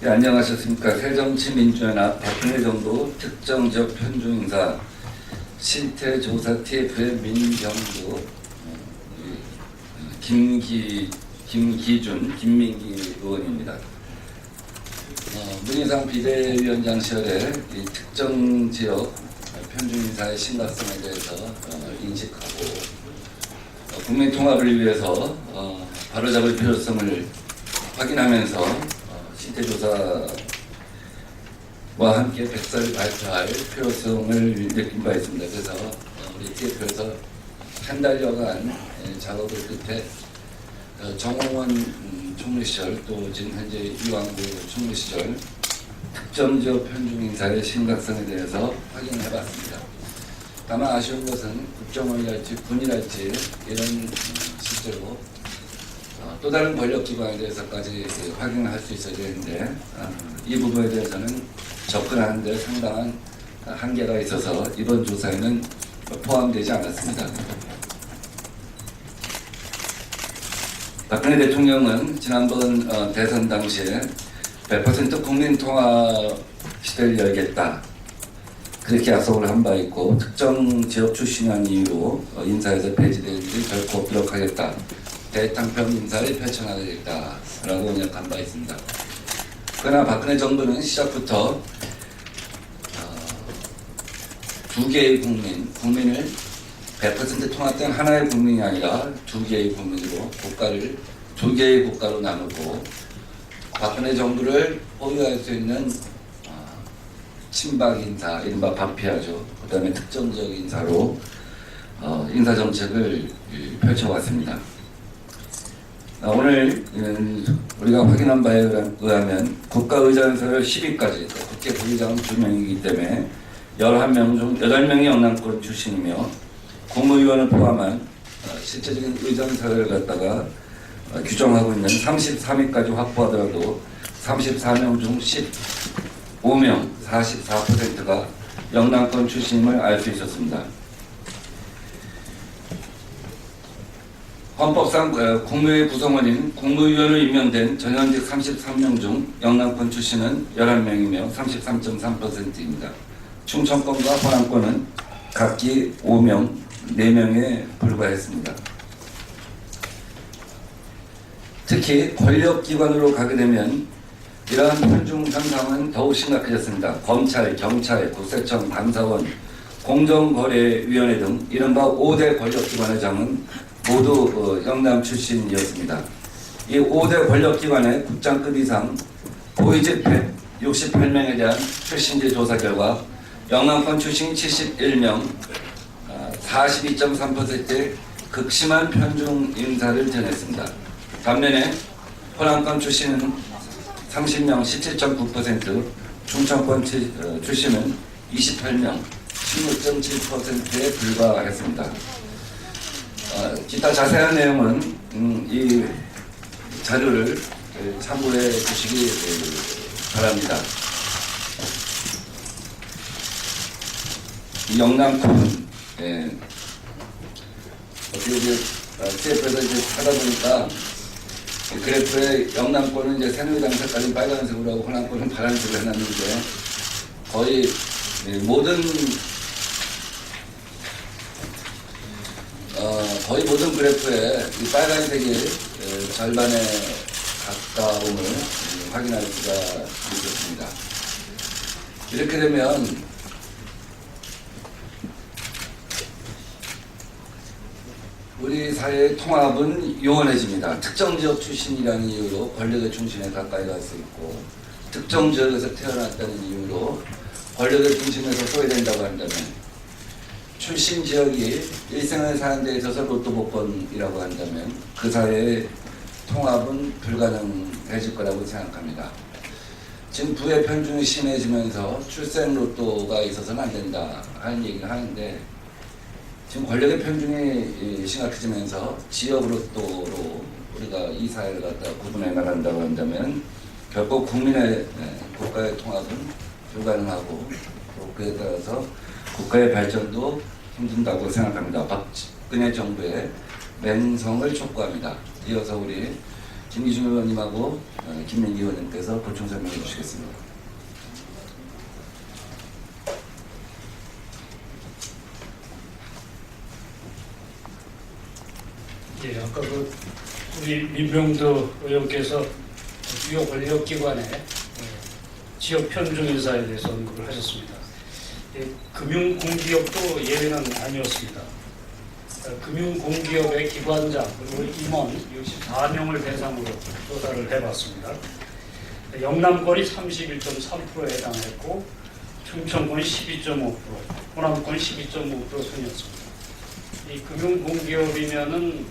네, 안녕하셨습니까. 새정치민주연합 박근혜 정부 특정 지역 편중 인사 실태조사 TF의 민경도 어, 김기 김기준 김민기 의원입니다. 어, 문희상 비대위원장 시절에 이 특정 지역 편중 인사의 심각성에 대해서 어, 인식하고 어, 국민 통합을 위해서 어, 바로잡을 필요성을 확인하면서 조사와 함께 백서를 발표할 필요성을 느낀 바 있습니다. 그래서 어, 우리 TF에서 한 달여간 예, 작업을 끝에 어, 정홍원 음, 총리 시절 또 지금 현재 이왕구 총리 시절 특정 지역 편중 인사의 심각성에 대해서 확인을 해봤습니다. 다만 아쉬운 것은 국정원이랄지 군이랄지 이런 음, 실제로 어, 또 다른 권력 기관에 대해서까지 그 확인을 할수 있어야 되는데 어, 이 부분에 대해서는 접근하는데 상당한 한계가 있어서 이번 조사에는 포함되지 않았습니다. 박근혜 대통령은 지난번 어, 대선 당시에 100% 국민 통합 시대를 열겠다. 그렇게 약속을 한 바 있고 특정 지역 출신이라는 이유로 어, 인사에서 일이 결코 없도록 하겠다. 대탕평 인사를 펼쳐나가겠다라고 언약한 바 있습니다. 그러나 박근혜 정부는 시작부터 어, 두 개의 국민, 국민을 100% 통합된 하나의 국민이 아니라 두 개의 국민으로 국가를 두 개의 국가로 나누고 박근혜 정부를 보유할 수 있는 어, 친박 인사, 이른바 반피하죠. 그 다음에 특정적 인사로 어, 인사 정책을 이, 펼쳐왔습니다. 어, 오늘 음, 우리가 확인한 바에 의하면 국가의장설 10위까지 국회 부의장은 2명이기 때문에 11명 중 8명이 영남권 출신이며 국무위원을 포함한 어, 실제적인 의장사를 갖다가 어, 규정하고 있는 33위까지 확보하더라도 34명 중 15명, 44%가 영남권 출신임을 알 수 있었습니다. 헌법상 어, 국무회 구성원인 국무위원으로 임명된 전현직 33명 중 영남권 출신은 11명이며 33.3%입니다. 충청권과 호남권은 각기 5명, 4명에 불과했습니다. 특히 권력기관으로 가게 되면 이러한 편중 현상은 더욱 심각해졌습니다. 검찰, 경찰, 국세청, 감사원, 공정거래위원회 등 이른바 5대 권력기관의 장은 모두 어, 영남 출신이었습니다. 이 5대 권력기관의 국장급 이상 고위직패 68명에 대한 출신지 조사 결과 영남권 출신 71명, 42.3%의 극심한 편중 인사를 전했습니다. 반면에 호남권 출신은 30명 17.9%, 충청권 치- 어, 출신은 28명 16.7%에 불과했습니다. 어, 기타 자세한 내용은 음, 이 자료를 에, 참고해 주시기 에, 바랍니다. 이 영남권 예, 어떻게 이제 CF에서 이제 하다 보니까 이 그래프에 영남권은 이제 새누리당 색깔은 빨간색으로 하고 호남권은 파란색으로 해놨는데 거의 예, 모든 어, 거의 모든 그래프에 이 빨간색이 에, 절반에 가까움을 에, 확인할 수가 있었습니다. 이렇게 되면 우리 사회의 통합은 요원해집니다. 특정 지역 출신이라는 이유로 권력의 중심에 가까이 갈 수 있고 특정 지역에서 태어났다는 이유로 권력의 중심에서 소외된다고 한다면 출신 지역이 일생을 사는 데 있어서 로또 복권이라고 한다면 그 사회의 통합은 불가능해질 거라고 생각합니다. 지금 부의 편중이 심해지면서 출생 로또가 있어서는 안 된다 하는 얘기를 하는데 지금 권력의 편중이 심각해지면서 지역 로또로 우리가 이 사회를 갖다 구분해 나간다고 한다면 결국 국민의 예, 국가의 통합은 불가능하고 또 그에 따라서 국가의 발전도 힘든다고 생각합니다. 박근혜 정부의 맹성을 촉구합니다. 이어서 우리 김기중 의원님하고 어, 김민기 의원님께서 보충 설명해 주시겠습니다. 예, 아까 그 우리 민병도 의원께서 주요 권력기관의 예, 지역 편중 인사에 대해서 언급을 하셨습니다. 예, 금융공기업도 예외는 아니었습니다. 어, 금융공기업의 기관장 그리고 임원 64명을 대상으로 조사를 해봤습니다. 영남권이 31.3%에 해당했고 충청권이 12.5%, 호남권이 12.5% 순이었습니다. 이 금융공기업이면은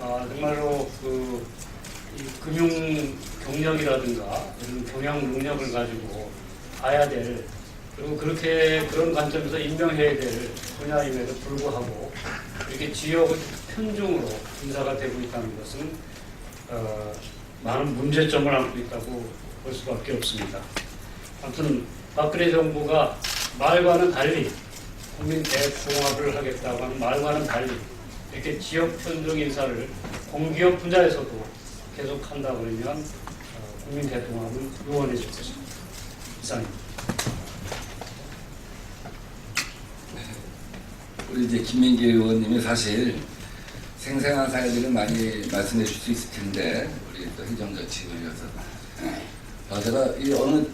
아, 정말로 그이 금융 경력이라든가 이런 경영 능력을 가지고 봐야 될 그리고 그렇게 그런 관점에서 임명해야 될 분야임에도 불구하고 이렇게 지역 편중으로 인사가 되고 있다는 것은 어, 많은 문제점을 안고 있다고 볼 수밖에 없습니다. 아무튼 박근혜 정부가 말과는 달리 국민 대통합을 하겠다고 하는 말과는 달리 이렇게 지역 편중 인사를 공기업 분야에서도 계속 한다 그러면 어, 국민 대통합은 요원해질 것입니다. 이상입니다. 우리 이제 김민기 의원님이 사실 생생한 사례들을 많이 말씀해 줄수 있을 텐데 우리 또 행정자치위원이어서. 어, 제가 이 어느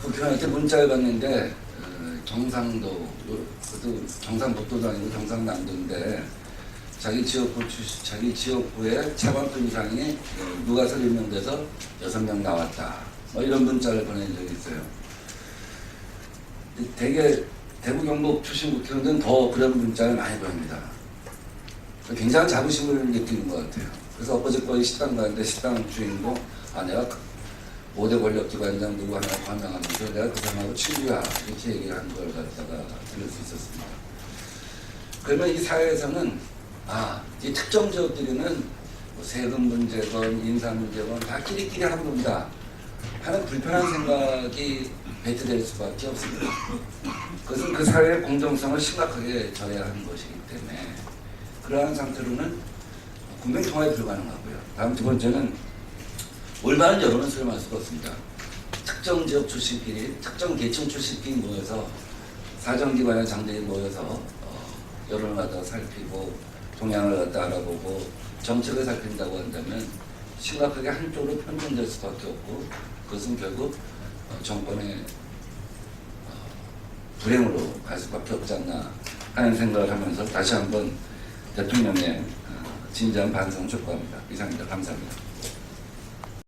국회의원한테 문자를 받는데 어, 경상도 요- 그것도 경상북도도 아니고 경상남도인데 자기 지역구 출신, 자기 지역구에 차관급 이상이 어, 누가 설명돼서 여섯 명 나왔다. 뭐 이런 문자를 보낸 적이 있어요. 되게 대구 경북 출신 국회의원들은 더 그런 문자를 많이 보냅니다. 굉장한 자부심을 느끼는 것 같아요. 그래서 엊그저께 식당 가는데 식당 주인공 아 내가 그 5대 권력기관장 누구 하나 관장하면서 내가 그 사람하고 친구야 이렇게 얘기를 한 걸 갖다가 들을 수 있었습니다. 그러면 이 사회에서는 아, 이 특정 지역들이는 뭐 세금 문제건 인사 문제건 다 끼리끼리 하는 겁니다. 하는 불편한 생각이 배트될 수밖에 없습니다. 그것은 그 사회의 공정성을 심각하게 저해하는 것이기 때문에 그러한 상태로는 국민 통합이 불가능하고요. 다음 두 번째는 올바른 여론은 수렴할 수가 없습니다. 특정 지역 출신끼리, 특정 계층 출신끼리 모여서 사정기관의 장들이 모여서 어, 여론을 갖다가 살피고 동향을 갖다 알아보고 정책을 살핀다고 한다면 심각하게 한쪽으로 편중될 수밖에 없고 그것은 결국 어, 정권의 어, 불행으로 갈 수밖에 없지 않나 하는 생각을 하면서 다시 한번 대통령의 어, 진지한 반성을 촉구합니다. 이상입니다. 감사합니다.